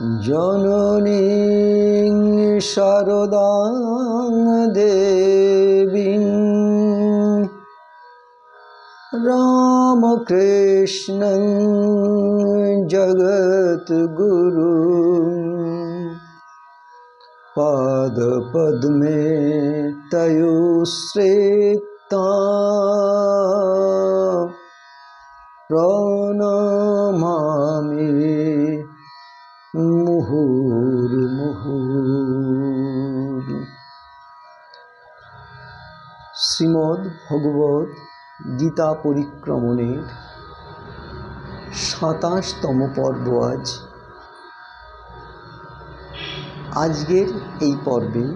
জননীং শারদাং দেবীং। রামকৃষ্ণং জগদ্গুরু পাদপদ্মে তয়োশ্রেতা প্রণমামি ভগবত গীতা পরিক্রমণের সাতাশতম পর্ব আজ। আজকের এই পর্বে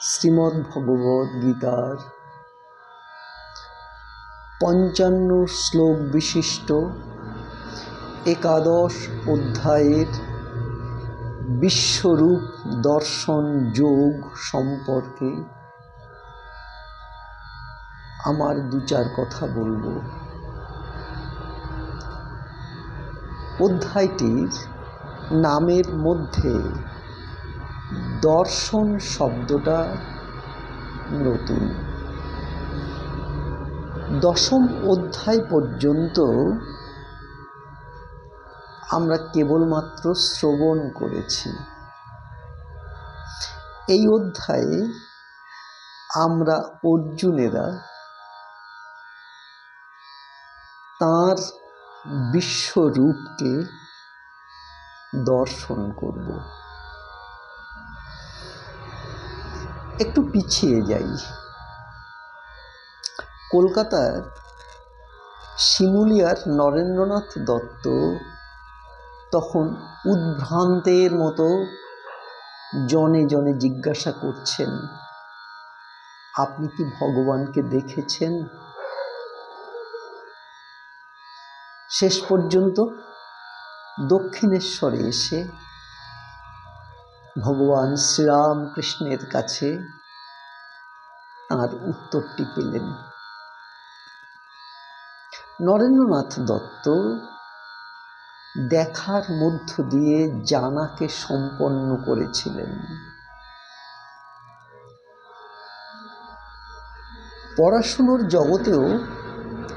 শ্রীমদ্ ভগবত গীতার পঞ্চান্ন শ্লোক বিশিষ্ট একাদশ অধ্যায়ের বিশ্বরূপ দর্শন যোগ সম্পর্কে আমার দু চার কথা বলব। অধ্যায়টির নামের মধ্যে দর্শন শব্দটা নতুন। দশম অধ্যায় পর্যন্ত আমরা কেবলমাত্র শ্রবণ করেছি। এই অধ্যায়ে আমরা অর্জুনেরা তার বিশ্বরূপকে দর্শন করব। একটু পিছিয়ে যাই। কলকাতার শিমুলিয়ার নরেন্দ্রনাথ দত্ত তখন উদ্ভ্রান্তের মতো জনে জনে জিজ্ঞাসা করছেন, আপনি কি ভগবানকে দেখেছেন? শেষ পর্যন্ত দক্ষিণেশ্বরে এসে ভগবান শ্রীরামকৃষ্ণের কাছে তার উত্তরটি পেলেন। নরেন্দ্রনাথ দত্ত দেখার মধ্য দিয়ে জানাকে সম্পন্ন করেছিলেন। পড়াশুনোর জগতেও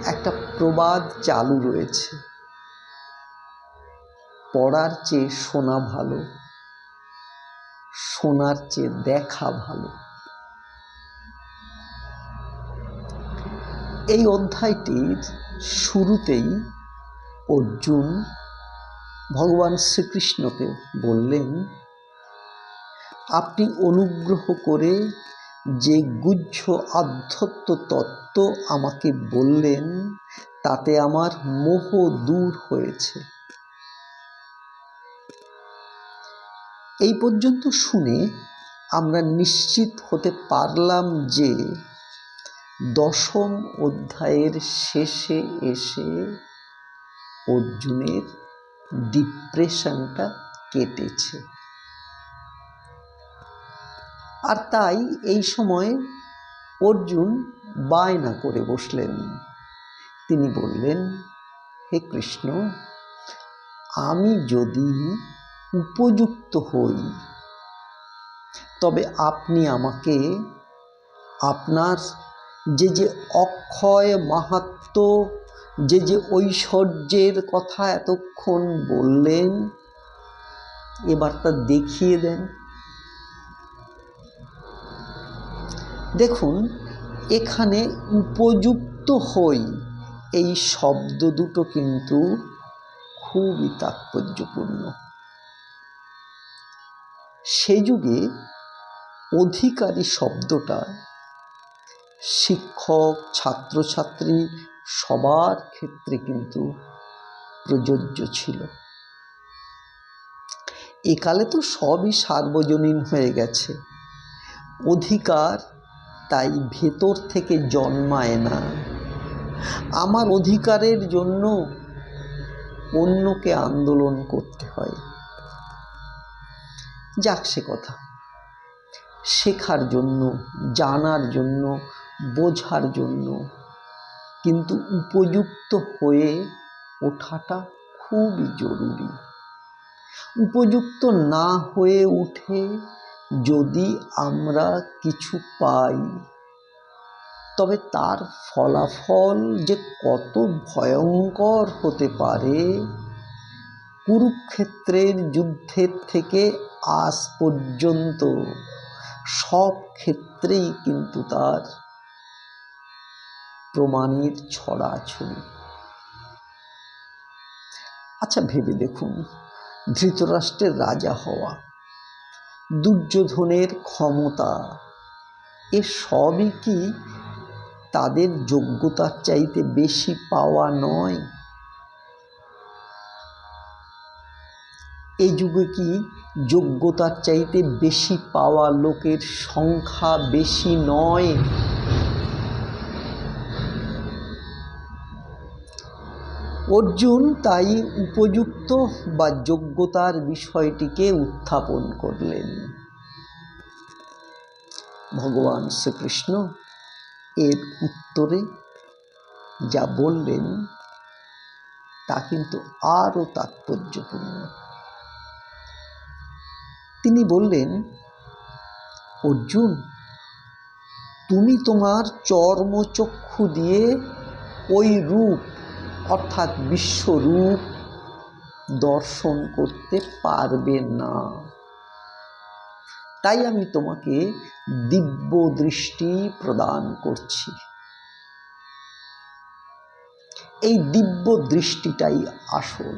একটা প্রবাদ চালু রয়েছে। পড়ার চেয়ে শোনা ভালো, শোনার চেয়ে দেখা ভালো। এই অধ্যায়টির শুরুতেই অর্জুন ভগবান শ্রীকৃষ্ণকে বললেন, আপনি অনুগ্রহ করে যে গুহ্য আধ্যাত্ম তত্ত্ব আমাকে বললেন, তাতে আমার মোহ দূর হয়েছে। এই পর্যন্ত শুনে আমরা নিশ্চিত হতে পারলাম যে দশম অধ্যায়ের শেষে এসে অর্জুনের ডিপ্রেশনটা কেটেছে। আর তাই এই সময় অর্জুন বায়না করে বসলেন। তিনি বললেন, হে কৃষ্ণ, আমি যদি উপযুক্ত হই, তবে আপনি আমাকে আপনার যে যে অক্ষয় মাহাত্ম, যে যে ঐশ্বর্যের কথা এতক্ষণ বললেন এবার তা দেখিয়ে দেন। দেখুন, এখানে উপযুক্ত হই, এই শব্দ দুটো কিন্তু খুবই তাৎপর্যপূর্ণ। সে যুগে অধিকারী শব্দটা শিক্ষক, ছাত্রছাত্রী সবার ক্ষেত্রে কিন্তু প্রযোজ্য ছিল। একালে তো সবই সার্বজনীন হয়ে গেছে। অধিকার তাই ভেতর থেকে জন্মায় না। আমার অধিকারের জন্য অন্যকে আন্দোলন করতে হয়। যাক সে কথা। শেখার জন্য, জানার জন্য, বোঝার জন্য। কিন্তু উপযুক্ত হয়ে ওঠাটা খুবই জরুরি। উপযুক্ত না হয়ে উঠে যদি আমরা কিছু পাই, তবে তার ফলাফল যে কত ভয়ঙ্কর হতে পারে, কুরুক্ষেত্রের যুদ্ধের থেকে আজ পর্যন্ত সব ক্ষেত্রেই কিন্তু তার প্রমাণের ছড়াছড়ি। আচ্ছা ভেবে দেখুন, ধৃতরাষ্ট্রের রাজা হওয়া দুর্যোধনের ক্ষমতা। এ সবই কি তাদের যোগ্যতার চাইতে বেশি পাওয়া নয়? এই যুগে কি যোগ্যতার চাইতে বেশি পাওয়া লোকের সংখ্যা বেশি নয়? অর্জুন তাই উপযুক্ত বা যোগ্যতার বিষয়টিকে উত্থাপন করলেন। ভগবান শ্রীকৃষ্ণ এর উত্তরে যা বললেন, তা কিন্তু আরও তাৎপর্যপূর্ণ। তিনি বললেন, অর্জুন, তুমি তোমার চর্মচক্ষু দিয়ে ওই রূপ অর্থাৎ বিশ্বরূপ দর্শন করতে পারবে না। তাই আমি তোমাকে দিব্য দৃষ্টি প্রদান করছি। এই দিব্য দৃষ্টিটাই আসল।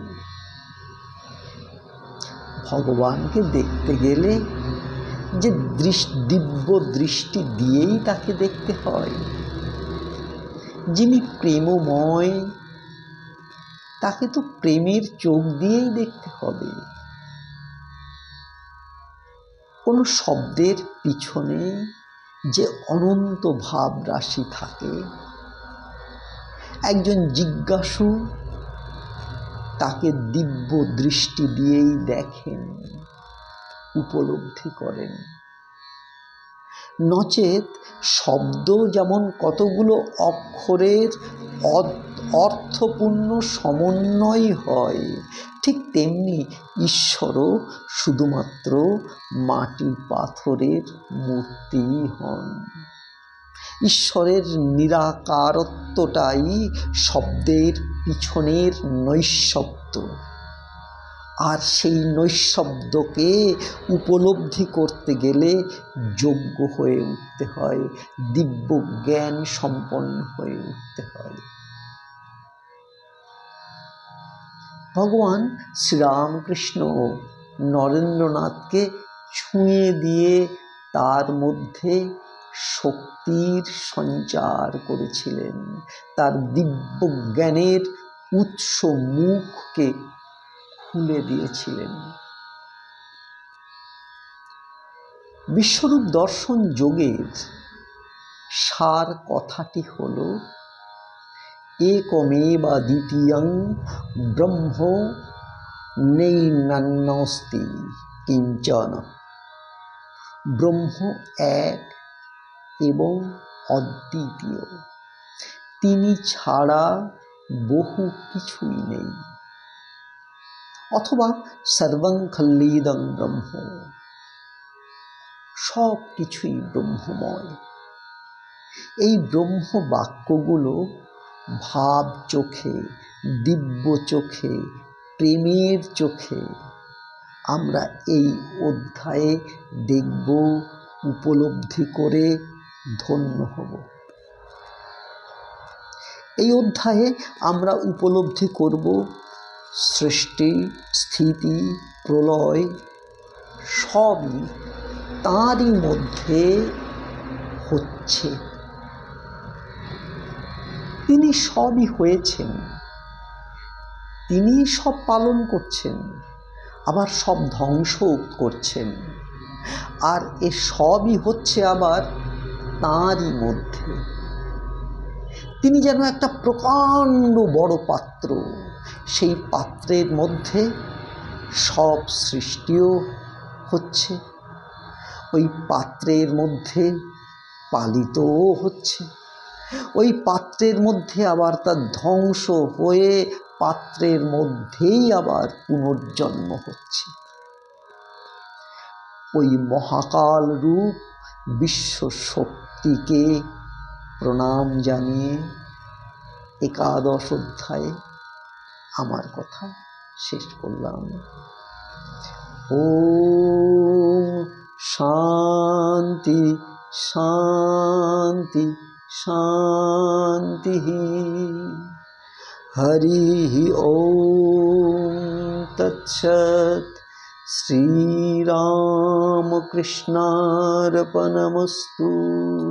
ভগবানকে দেখতে গেলে যে দিব্য দৃষ্টি দিয়েই তাকে দেখতে হয়। যিনি প্রেমময় তাকে তো প্রেমের চোখ দিয়েই দেখতে হবে। কোনো শব্দের পিছনে যে অনন্ত ভাব রাশি থাকে, একজন জিজ্ঞাসু তাকে দিব্য দৃষ্টি দিয়েই দেখেন, উপলব্ধি করেন। নচেত শব্দ যেমন কতগুলো অক্ষরের অর্থপূর্ণ সমন্বয় হয়, ঠিক তেমনি ঈশ্বরও শুধুমাত্র মাটি পাথরের মূর্তি হন। ঈশ্বরের নিরাকারত্বটাই শব্দের পিছনের নৈশব্দ। আর সেই নৈশব্দকে উপলব্ধি করতে গেলে যোগ্য হয়ে উঠতে হয়, দিব্য জ্ঞান সম্পন্ন হয়ে উঠতে হয়। ভগবান শ্রীরামকৃষ্ণ নরেন্দ্রনাথকে ছুঁয়ে দিয়ে তার মধ্যে শক্তির সঞ্চার করেছিলেন। তার দিব্য জ্ঞানের উৎস মুখকে দিয়েছিলেন। বিশ্বরূপ দর্শন যোগের সার কথাটি হল একমে বা দ্বিতীয়ং ব্রহ্ম নেইনান্যস্তি কিঞ্চন। ব্রহ্ম এক এবং অদ্বিতীয়। তিনি ছাড়া বহু কিছুই নেই। অথবা সর্বং খল্লিদং ব্রহ্ম। সব কিছুই ব্রহ্মময়। এই ব্রহ্ম বাক্যগুলো ভাব চোখে, দিব্য চোখে, প্রেমের চোখে আমরা এই অধ্যায়ে দেখব, উপলব্ধি করে ধন্য হব। এই অধ্যায়ে আমরা উপলব্ধি করব সৃষ্টি, স্থিতি, প্রলয় সবই তাঁরই মধ্যে হচ্ছে। তিনি সবই হয়েছেন। তিনি সব পালন করছেন, আবার সব ধ্বংস করছেন। আর এ সবই হচ্ছে আবার তাঁরই মধ্যে। তিনি যেন একটা প্রকাণ্ড বড় পাত্র। সেই পাত্রের মধ্যে সব সৃষ্টিও হচ্ছে। ওই পাত্রের মধ্যে পালিতও হচ্ছে। ওই পাত্রের মধ্যে আবার তার ধ্বংস হয়ে পাত্রের মধ্যেই আবার পুনর্জন্ম হচ্ছে। ওই মহাকাল রূপ বিশ্ব শক্তিকে প্রণাম জানিয়ে একাদশ অধ্যায়ে আমার কথা শেষ করলাম। ও শান্তি শান্তি শান্তি। হরি ওম তৎসৎ। শ্রীরামকৃষ্ণার্পণমস্তু।